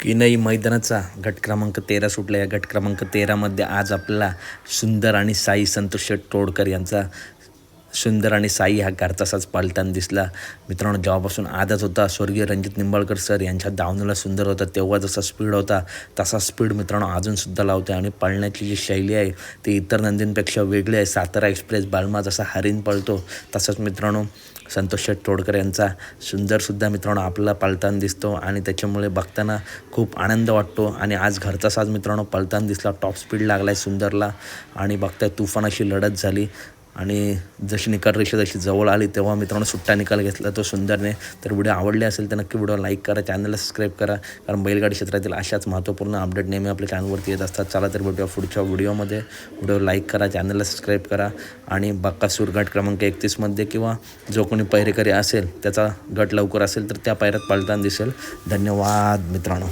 किनई मैदानाचा गट क्रमांक तेरा सुटला. या गट क्रमांक तेरामध्ये आज आपल्याला सुंदर आणि साई संतोष शेठ तोडकर यांचा सुंदर आणि साई हा घरचाच पालताना दिसला. मित्रांनो जेव्हापासून आदत होता स्वर्गीय रणजित निंबाळकर सर यांच्या धावण्याला सुंदर होता तेव्हा जसा स्पीड होता तसा स्पीड मित्रांनो अजूनसुद्धा लावते आणि पळण्याची जी शैली आहे ती इतर नंदींपेक्षा वेगळी आहे. सातारा एक्सप्रेस बालमा जसा हरिण पळतो तसंच मित्रांनो संतोष शेठ तोडकर यांचा सुंदरसुद्धा मित्रांनो आपल्याला पळताना दिसतो. आणि त्याच्यामुळे बघताना खूप आनंद वाटतो. आणि आज घरचा साज मित्रांनो पळताना दिसला टॉप स्पीड लागला आहे सुंदरला. आणि बघताय तुफानाशी लढत झाली. आणि जशी निकाल रेषा जशी जवळ आली तेव्हा मित्रांनो सुट्टा निकाल घेतला तो सुंदरने. तर व्हिडिओ आवडले असेल तर नक्की व्हिडिओ लाईक करा चॅनलला सबस्क्राईब करा. कारण बैलगाडी क्षेत्रातील अशाच महत्त्वपूर्ण अपडेट नेहमी आपल्या चॅनलवरती येत असतात. चला तर भेटूया पुढच्या व्हिडिओमध्ये व्हिडिओ लाईक करा चॅनलला सबस्क्राईब करा. आणि बाक्कासूर गट क्रमांक एकतीसमध्ये किंवा जो कोणी पहिरेकरी असेल त्याचा गट लवकर असेल तर त्या पायऱ्यात पाळताना दिसेल. धन्यवाद मित्रांनो.